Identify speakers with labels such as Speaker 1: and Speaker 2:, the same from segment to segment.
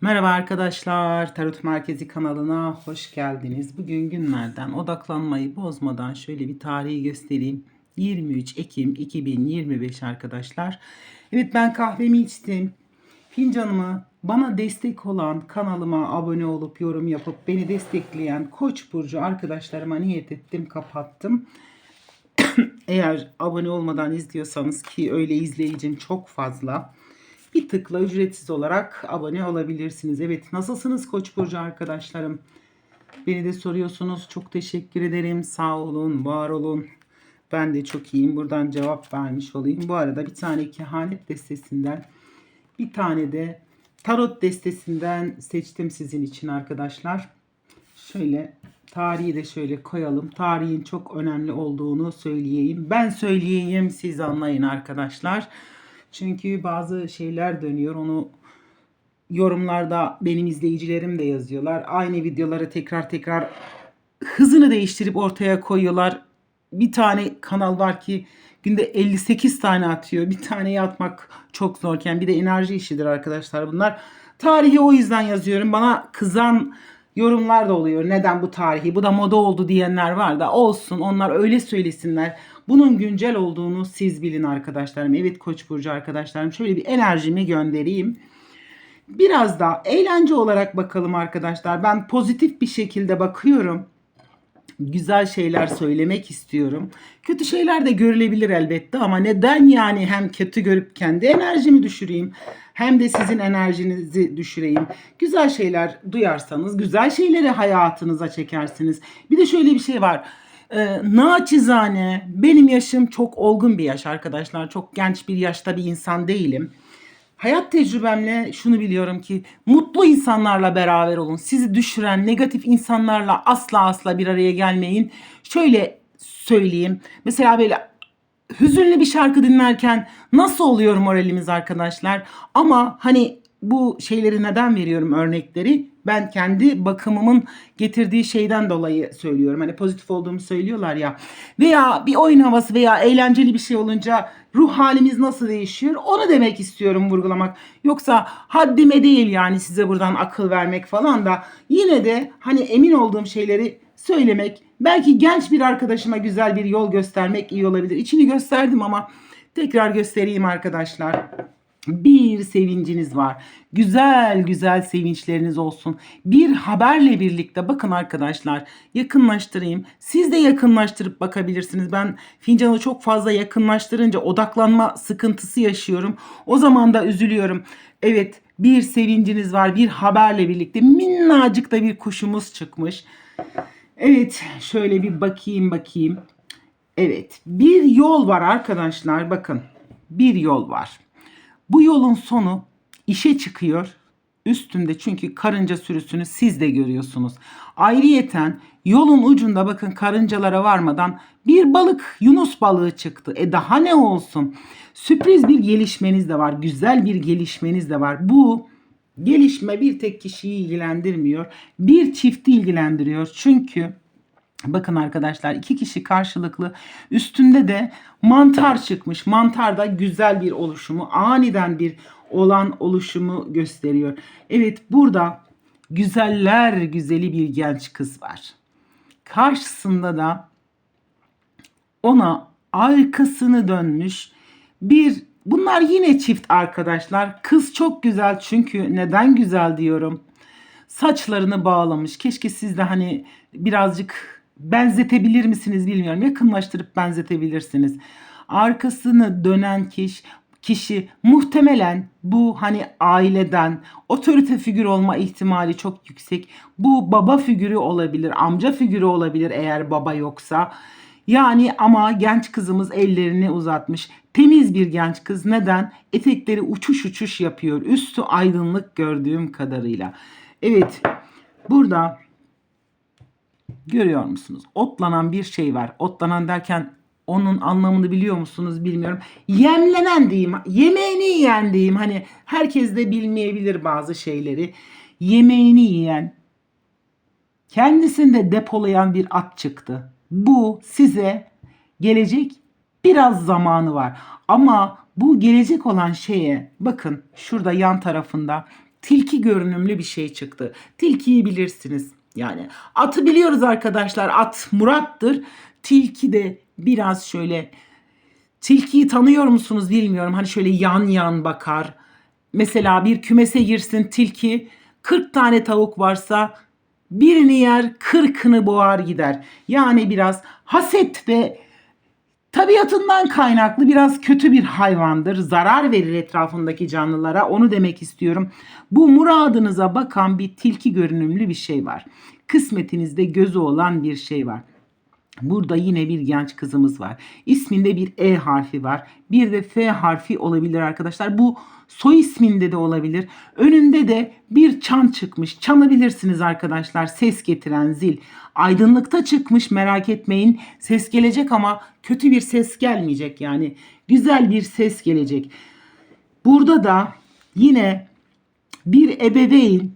Speaker 1: Merhaba arkadaşlar, Tarot Merkezi kanalına hoş geldiniz. Bugün günlerden odaklanmayı bozmadan şöyle bir tarihi göstereyim. 23 Ekim 2025 arkadaşlar. Evet ben kahvemi içtim. Fincanımı bana destek olan kanalıma abone olup yorum yapıp beni destekleyen Koç burcu arkadaşlarıma niyet ettim, kapattım. Eğer abone olmadan izliyorsanız ki öyle izleyicim çok fazla bir tıkla ücretsiz olarak abone olabilirsiniz. Evet nasılsınız Koç burcu arkadaşlarım? Beni de soruyorsunuz. Çok teşekkür ederim. Sağ olun, var olun. Ben de çok iyiyim. Buradan cevap vermiş olayım. Bu arada bir tane kehanet destesinden bir tane de tarot destesinden seçtim sizin için arkadaşlar. Şöyle tarihi de şöyle koyalım. Tarihin çok önemli olduğunu söyleyeyim. Ben söyleyeyim siz anlayın arkadaşlar. Çünkü bazı şeyler dönüyor. Onu yorumlarda benim izleyicilerim de yazıyorlar. Aynı videoları tekrar tekrar hızını değiştirip ortaya koyuyorlar. Bir tane kanal var ki günde 58 tane atıyor. Bir taneyi atmak çok zorken bir de enerji işidir arkadaşlar bunlar. Tarihi o yüzden yazıyorum. Bana kızan yorumlar da oluyor. Neden bu tarihi? Bu da moda oldu diyenler var da olsun. Onlar öyle söylesinler. Bunun güncel olduğunu siz bilin arkadaşlarım. Evet Koç burcu arkadaşlarım. Şöyle bir enerjimi göndereyim. Biraz da eğlence olarak bakalım arkadaşlar. Ben pozitif bir şekilde bakıyorum. Güzel şeyler söylemek istiyorum. Kötü şeyler de görülebilir elbette ama neden yani hem kötü görüp kendi enerjimi düşüreyim hem de sizin enerjinizi düşüreyim. Güzel şeyler duyarsanız güzel şeyleri hayatınıza çekersiniz. Bir de şöyle bir şey var. Ee, naçizane benim yaşım çok olgun bir yaş arkadaşlar. Çok genç bir yaşta bir insan değilim. Hayat tecrübemle şunu biliyorum ki mutlu insanlarla beraber olun. Sizi düşüren negatif insanlarla asla asla bir araya gelmeyin. Şöyle söyleyeyim. Mesela böyle hüzünlü bir şarkı dinlerken nasıl oluyor moralimiz arkadaşlar? Ama hani bu şeyleri neden veriyorum örnekleri? Ben kendi bakımımın getirdiği şeyden dolayı söylüyorum. Hani pozitif olduğumu söylüyorlar ya. Veya bir oyun havası veya eğlenceli bir şey olunca ruh halimiz nasıl değişiyor? Onu demek istiyorum vurgulamak. Yoksa haddime değil yani size buradan akıl vermek falan da yine de hani emin olduğum şeyleri söylemek, belki genç bir arkadaşıma güzel bir yol göstermek iyi olabilir. İçini gösterdim ama tekrar göstereyim arkadaşlar bir sevinciniz var. Güzel güzel sevinçleriniz olsun. Bir haberle birlikte bakın arkadaşlar yakınlaştırayım. Siz de yakınlaştırıp bakabilirsiniz. Ben fincanı çok fazla yakınlaştırınca odaklanma sıkıntısı yaşıyorum. O zaman da üzülüyorum. Evet bir sevinciniz var bir haberle birlikte minnacık da bir kuşumuz çıkmış. Evet şöyle bir bakayım bakayım. Evet bir yol var arkadaşlar bakın bir yol var. Bu yolun sonu işe çıkıyor. Üstünde çünkü karınca sürüsünü siz de görüyorsunuz. Ayrıyeten yolun ucunda bakın karıncalara varmadan bir balık Yunus balığı çıktı. E daha ne olsun? Sürpriz bir gelişmeniz de var. Güzel bir gelişmeniz de var. Bu gelişme bir tek kişiyi ilgilendirmiyor. Bir çifti ilgilendiriyor. Çünkü Bakın arkadaşlar iki kişi karşılıklı üstünde de mantar çıkmış. Mantar da güzel bir oluşumu aniden bir olan oluşumu gösteriyor. Evet burada güzeller güzeli bir genç kız var. Karşısında da ona arkasını dönmüş bir bunlar yine çift arkadaşlar. Kız çok güzel çünkü neden güzel diyorum. Saçlarını bağlamış. Keşke siz de hani birazcık benzetebilir misiniz bilmiyorum. Yakınlaştırıp benzetebilirsiniz. Arkasını dönen kişi kişi muhtemelen bu hani aileden otorite figürü olma ihtimali çok yüksek. Bu baba figürü olabilir, amca figürü olabilir eğer baba yoksa. Yani ama genç kızımız ellerini uzatmış. Temiz bir genç kız. Neden? Etekleri uçuş uçuş yapıyor. Üstü aydınlık gördüğüm kadarıyla. Evet. Burada Görüyor musunuz? Otlanan bir şey var. Otlanan derken onun anlamını biliyor musunuz bilmiyorum. Yemlenen diyeyim. Yemeğini yiyen diyeyim. Hani herkes de bilmeyebilir bazı şeyleri. Yemeğini yiyen, kendisinde depolayan bir at çıktı. Bu size gelecek biraz zamanı var. Ama bu gelecek olan şeye bakın şurada yan tarafında tilki görünümlü bir şey çıktı. Tilkiyi bilirsiniz. Yani atı biliyoruz arkadaşlar. At Murat'tır. Tilki de biraz şöyle Tilkiyi tanıyor musunuz bilmiyorum. Hani şöyle yan yan bakar. Mesela bir kümese girsin tilki 40 tane tavuk varsa birini yer 40'ını boğar gider. Yani biraz haset ve tabiatından kaynaklı biraz kötü bir hayvandır. Zarar verir etrafındaki canlılara. Onu demek istiyorum. Bu muradınıza bakan bir tilki görünümlü bir şey var. Kısmetinizde gözü olan bir şey var. Burada yine bir genç kızımız var. İsminde bir E harfi var. Bir de F harfi olabilir arkadaşlar. Bu soy isminde de olabilir. Önünde de bir çan çıkmış. Çanı bilirsiniz arkadaşlar. Ses getiren zil. Aydınlıkta çıkmış merak etmeyin. Ses gelecek ama kötü bir ses gelmeyecek yani. Güzel bir ses gelecek. Burada da yine bir ebeveyn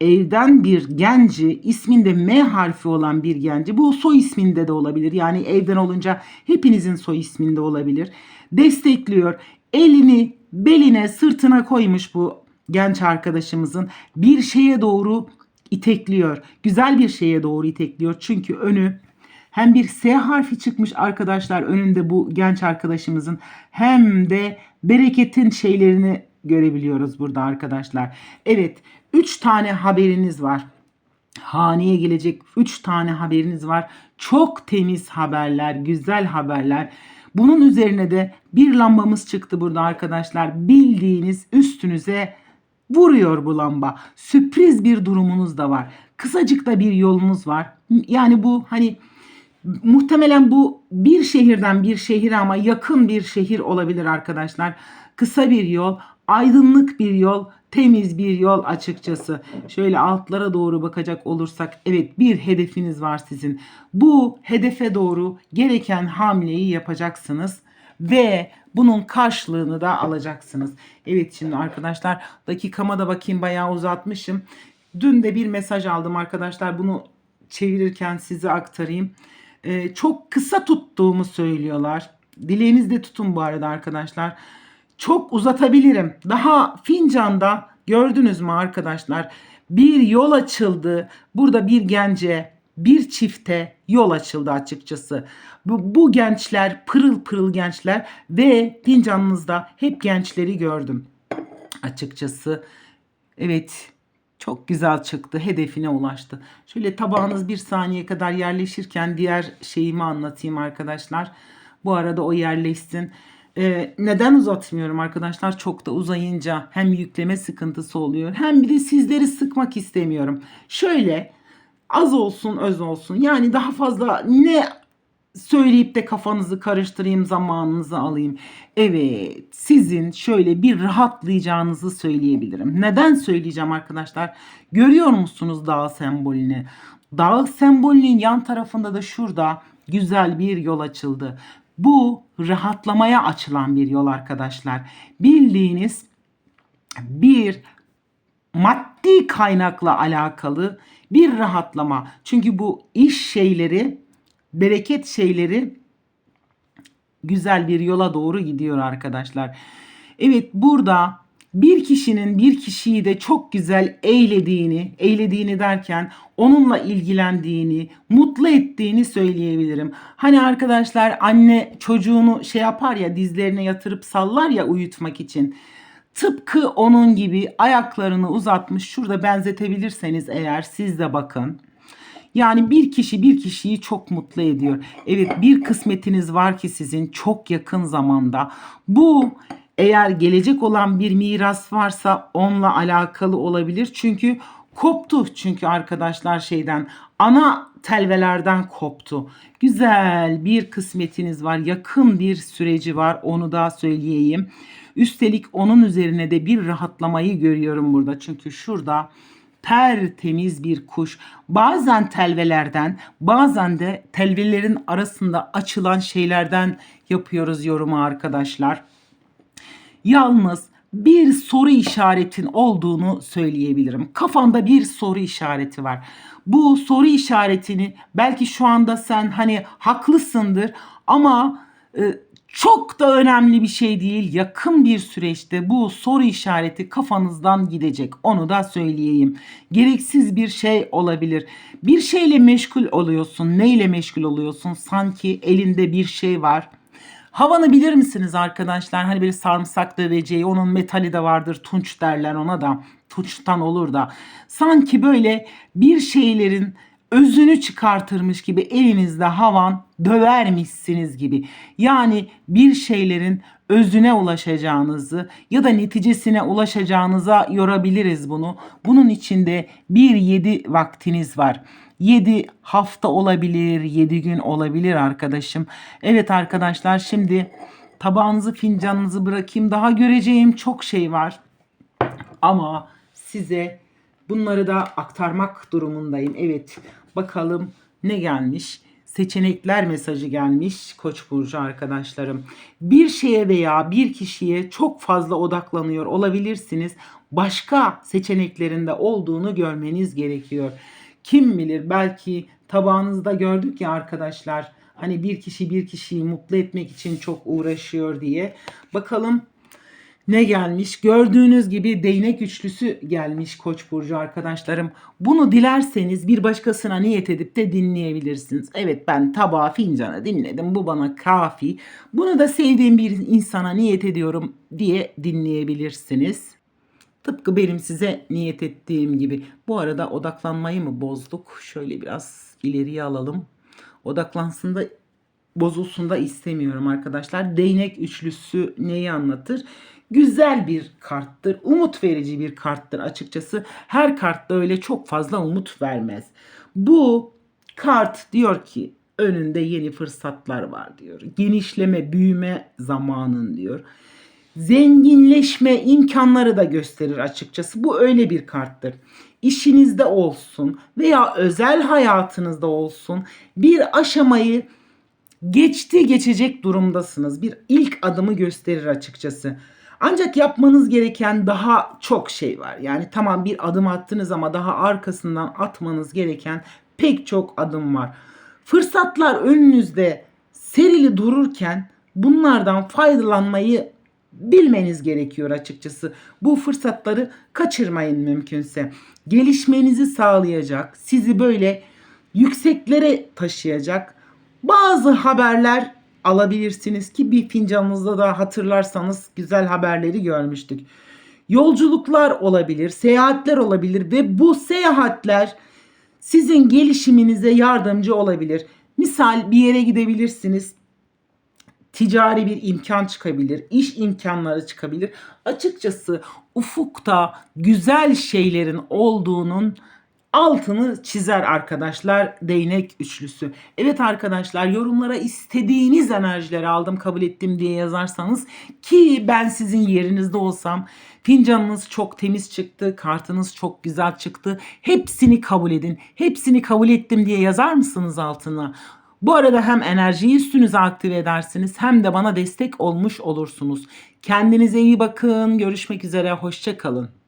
Speaker 1: evden bir genci isminde M harfi olan bir genci bu soy isminde de olabilir. Yani evden olunca hepinizin soy isminde olabilir. Destekliyor. Elini beline sırtına koymuş bu genç arkadaşımızın bir şeye doğru itekliyor. Güzel bir şeye doğru itekliyor. Çünkü önü hem bir S harfi çıkmış arkadaşlar önünde bu genç arkadaşımızın hem de bereketin şeylerini görebiliyoruz burada arkadaşlar. Evet 3 tane haberiniz var. Haneye gelecek 3 tane haberiniz var. Çok temiz haberler, güzel haberler. Bunun üzerine de bir lambamız çıktı burada arkadaşlar. Bildiğiniz üstünüze vuruyor bu lamba. Sürpriz bir durumunuz da var. Kısacık da bir yolunuz var. Yani bu hani muhtemelen bu bir şehirden bir şehire ama yakın bir şehir olabilir arkadaşlar. Kısa bir yol, aydınlık bir yol, temiz bir yol açıkçası. Şöyle altlara doğru bakacak olursak evet bir hedefiniz var sizin. Bu hedefe doğru gereken hamleyi yapacaksınız ve bunun karşılığını da alacaksınız. Evet şimdi arkadaşlar dakikama da bakayım bayağı uzatmışım. Dün de bir mesaj aldım arkadaşlar bunu çevirirken size aktarayım. Ee, çok kısa tuttuğumu söylüyorlar. Dileğinizde tutun bu arada arkadaşlar. Çok uzatabilirim. Daha fincanda gördünüz mü arkadaşlar? Bir yol açıldı. Burada bir gence, bir çifte yol açıldı açıkçası. Bu, bu gençler pırıl pırıl gençler ve fincanınızda hep gençleri gördüm açıkçası. Evet çok güzel çıktı. Hedefine ulaştı. Şöyle tabağınız bir saniye kadar yerleşirken diğer şeyimi anlatayım arkadaşlar. Bu arada o yerleşsin. Ee, neden uzatmıyorum arkadaşlar? Çok da uzayınca hem yükleme sıkıntısı oluyor hem bir de sizleri sıkmak istemiyorum. Şöyle az olsun öz olsun yani daha fazla ne söyleyip de kafanızı karıştırayım zamanınızı alayım. Evet sizin şöyle bir rahatlayacağınızı söyleyebilirim. Neden söyleyeceğim arkadaşlar? Görüyor musunuz dağ sembolünü? Dağ sembolünün yan tarafında da şurada güzel bir yol açıldı. Bu rahatlamaya açılan bir yol arkadaşlar. Bildiğiniz bir maddi kaynakla alakalı bir rahatlama. Çünkü bu iş şeyleri, bereket şeyleri güzel bir yola doğru gidiyor arkadaşlar. Evet burada bir kişinin bir kişiyi de çok güzel eylediğini, eylediğini derken onunla ilgilendiğini, mutlu ettiğini söyleyebilirim. Hani arkadaşlar anne çocuğunu şey yapar ya dizlerine yatırıp sallar ya uyutmak için. Tıpkı onun gibi ayaklarını uzatmış. Şurada benzetebilirseniz eğer siz de bakın. Yani bir kişi bir kişiyi çok mutlu ediyor. Evet bir kısmetiniz var ki sizin çok yakın zamanda. Bu eğer gelecek olan bir miras varsa onunla alakalı olabilir. Çünkü koptu çünkü arkadaşlar şeyden ana telvelerden koptu. Güzel bir kısmetiniz var. Yakın bir süreci var. Onu da söyleyeyim. Üstelik onun üzerine de bir rahatlamayı görüyorum burada. Çünkü şurada tertemiz bir kuş. Bazen telvelerden, bazen de telvelerin arasında açılan şeylerden yapıyoruz yorumu arkadaşlar. Yalnız bir soru işaretin olduğunu söyleyebilirim. Kafanda bir soru işareti var. Bu soru işaretini belki şu anda sen hani haklısındır ama e, Çok da önemli bir şey değil. Yakın bir süreçte bu soru işareti kafanızdan gidecek. Onu da söyleyeyim. Gereksiz bir şey olabilir. Bir şeyle meşgul oluyorsun. Neyle meşgul oluyorsun? Sanki elinde bir şey var. Havanı bilir misiniz arkadaşlar? Hani bir sarımsak döveceği, onun metali de vardır. Tunç derler ona da. Tunçtan olur da. Sanki böyle bir şeylerin özünü çıkartırmış gibi elinizde havan dövermişsiniz gibi. Yani bir şeylerin özüne ulaşacağınızı ya da neticesine ulaşacağınıza yorabiliriz bunu. Bunun içinde bir yedi vaktiniz var. 7 hafta olabilir, 7 gün olabilir arkadaşım. Evet arkadaşlar şimdi tabağınızı fincanınızı bırakayım. Daha göreceğim çok şey var. Ama size bunları da aktarmak durumundayım. Evet bakalım ne gelmiş? Seçenekler mesajı gelmiş Koç burcu arkadaşlarım. Bir şeye veya bir kişiye çok fazla odaklanıyor olabilirsiniz. Başka seçeneklerinde olduğunu görmeniz gerekiyor. Kim bilir belki tabağınızda gördük ya arkadaşlar. Hani bir kişi bir kişiyi mutlu etmek için çok uğraşıyor diye. Bakalım ne gelmiş? Gördüğünüz gibi değnek üçlüsü gelmiş Koç burcu arkadaşlarım. Bunu dilerseniz bir başkasına niyet edip de dinleyebilirsiniz. Evet ben tabağı fincanı dinledim. Bu bana kafi. Bunu da sevdiğim bir insana niyet ediyorum diye dinleyebilirsiniz. Tıpkı benim size niyet ettiğim gibi. Bu arada odaklanmayı mı bozduk? Şöyle biraz ileriye alalım. Odaklansın da bozulsun da istemiyorum arkadaşlar. Değnek üçlüsü neyi anlatır? Güzel bir karttır. Umut verici bir karttır açıkçası. Her kartta öyle çok fazla umut vermez. Bu kart diyor ki önünde yeni fırsatlar var diyor. Genişleme, büyüme zamanın diyor. Zenginleşme imkanları da gösterir açıkçası. Bu öyle bir karttır. İşinizde olsun veya özel hayatınızda olsun bir aşamayı geçti geçecek durumdasınız. Bir ilk adımı gösterir açıkçası. Ancak yapmanız gereken daha çok şey var. Yani tamam bir adım attınız ama daha arkasından atmanız gereken pek çok adım var. Fırsatlar önünüzde serili dururken bunlardan faydalanmayı bilmeniz gerekiyor açıkçası. Bu fırsatları kaçırmayın mümkünse. Gelişmenizi sağlayacak, sizi böyle yükseklere taşıyacak bazı haberler alabilirsiniz ki bir fincanınızda da hatırlarsanız güzel haberleri görmüştük. Yolculuklar olabilir, seyahatler olabilir ve bu seyahatler sizin gelişiminize yardımcı olabilir. Misal bir yere gidebilirsiniz. Ticari bir imkan çıkabilir, iş imkanları çıkabilir. Açıkçası ufukta güzel şeylerin olduğunun altını çizer arkadaşlar değnek üçlüsü. Evet arkadaşlar yorumlara istediğiniz enerjileri aldım kabul ettim diye yazarsanız ki ben sizin yerinizde olsam fincanınız çok temiz çıktı, kartınız çok güzel çıktı. Hepsini kabul edin. Hepsini kabul ettim diye yazar mısınız altına? Bu arada hem enerjiyi üstünüze aktive edersiniz hem de bana destek olmuş olursunuz. Kendinize iyi bakın. Görüşmek üzere. Hoşça kalın.